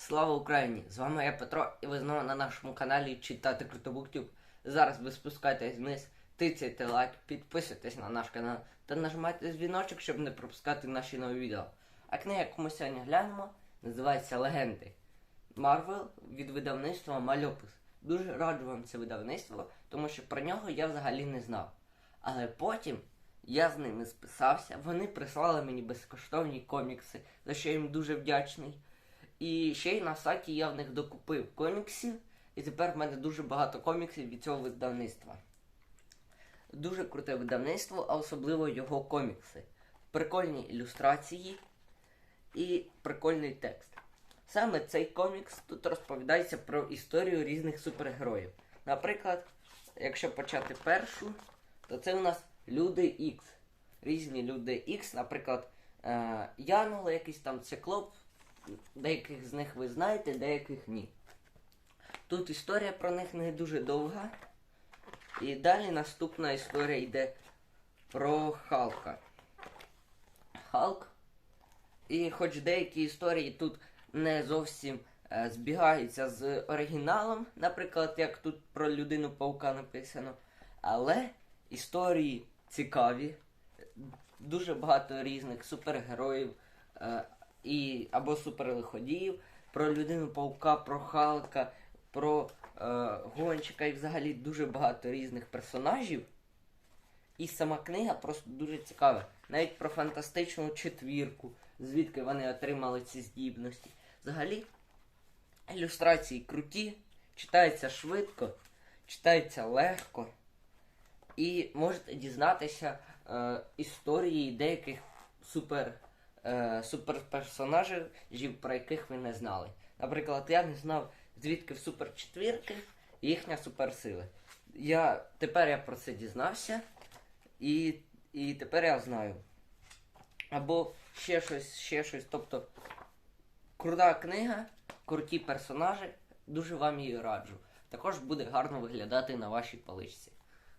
Слава Україні! З вами я Петро, і ви знову на нашому каналі Читати Крутобуктюб. Зараз ви спускайтесь вниз, тицяйте лайк, підписуйтесь на наш канал та нажимайте дзвіночок, щоб не пропускати наші нові відео. А книга, яку ми сьогодні глянемо, називається Легенди. Марвел від видавництва Мальопис. Дуже раджу вам це видавництво, тому що про нього я взагалі не знав. Але потім я з ними списався, вони прислали мені безкоштовні комікси, за що я їм дуже вдячний. І ще й на сайті я в них докупив коміксів, і тепер в мене дуже багато коміксів від цього видавництва. Дуже круте видавництво, а особливо його комікси. Прикольні ілюстрації і прикольний текст. Саме цей комікс тут розповідається про історію різних супергероїв. Наприклад, якщо почати першу, то це у нас люди Ікс. Різні люди Ікс, наприклад, е, Янгол, якийсь там циклоп, деяких з них ви знаєте, деяких ні. Тут історія про них не дуже довга. І далі наступна історія йде про Халка. Халк. І хоч деякі історії тут не зовсім е, збігаються з оригіналом, наприклад, як тут про людину паука написано. Але історії цікаві, дуже багато різних супергероїв е, і, або суперлиходіїв, про людину паука, про Халка, про е, гонщика і взагалі дуже багато різних персонажів. І сама книга просто дуже цікава. Навіть про фантастичну четвірку, звідки вони отримали ці здібності. Взагалі, ілюстрації круті, читається швидко, читається легко. І можете дізнатися е, історії деяких супер, е, суперперсонажів, про яких ви не знали. Наприклад, я не знав, звідки в суперчетвірки їхня суперсила. Я, тепер я про це дізнався, і, і тепер я знаю. Або ще щось, ще щось. Тобто, крута книга, круті персонажі, дуже вам її раджу. Також буде гарно виглядати на вашій поличці.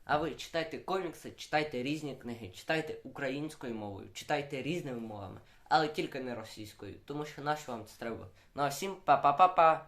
А ви читайте комікси, читайте різні книги, читайте українською мовою, читайте різними мовами, але тільки не російською, тому що нащо вам це треба. Ну а всім па-па-па-па!